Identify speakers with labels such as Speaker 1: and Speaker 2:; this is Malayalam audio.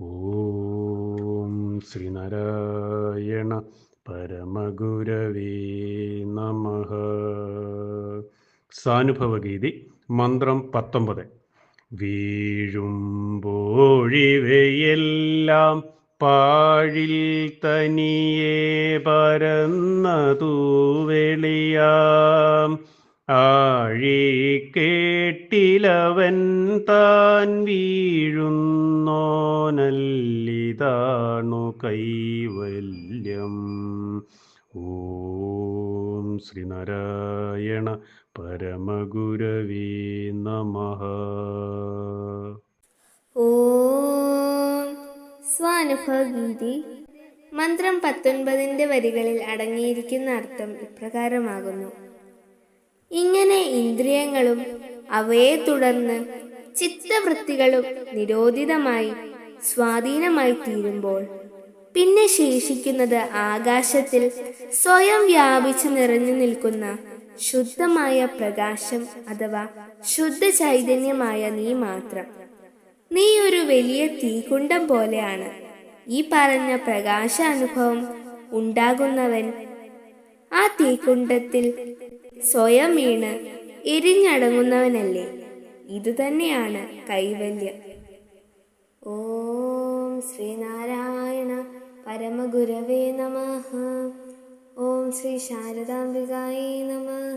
Speaker 1: ഓം ശ്രീനാരായണ പരമഗുരവേ നമ. സാനുഭവഗീതി മന്ത്രം പത്തൊമ്പത്. വീഴുമ്പോഴിവയെല്ലാം പാഴിൽ തനിയെ പരന്നതു വെളിയാം. ആഴിക്കേട്ടിലവൻ താൻ വീഴുന്നോനല്ലിതാണു കൈവല്യം. ഓം ശ്രീനാരായണ പരമഗുരവേ നമ.
Speaker 2: ഓം സ്വാനുഭവഗീതി. മന്ത്രം പത്തൊൻപതിന്റെ വരികളിൽ അടങ്ങിയിരിക്കുന്ന അർത്ഥം ഇപ്രകാരമാകുന്നു. ഇങ്ങനെ ഇന്ദ്രിയങ്ങളും അവയെ തുടർന്ന് ചിത്തവൃത്തികളും നിരോധിതമായി സ്വാധീനമായി തീരുമ്പോൾ പിന്നെ ശേഷിക്കുന്നത് ആകാശത്തിൽ സ്വയം വ്യാപിച്ചു നിറഞ്ഞു നിൽക്കുന്ന ശുദ്ധമായ പ്രകാശം അഥവാ ശുദ്ധ ചൈതന്യമായ നീ മാത്രം. നീ ഒരു വലിയ തീകുണ്ടം പോലെയാണ്. ഈ പറഞ്ഞ പ്രകാശ അനുഭവം ഉണ്ടാകുന്നവൻ ആ തീകുണ്ടത്തിൽ സ്വയം വീണ് എരിഞ്ഞടങ്ങുന്നവനല്ലേ? ഇതുതന്നെയാണ് കൈവല്യം. ഓം ശ്രീനാരായണ പരമഗുരവേ നമ. ഓം ശ്രീ ശാരദാംബികായേ നമഃ.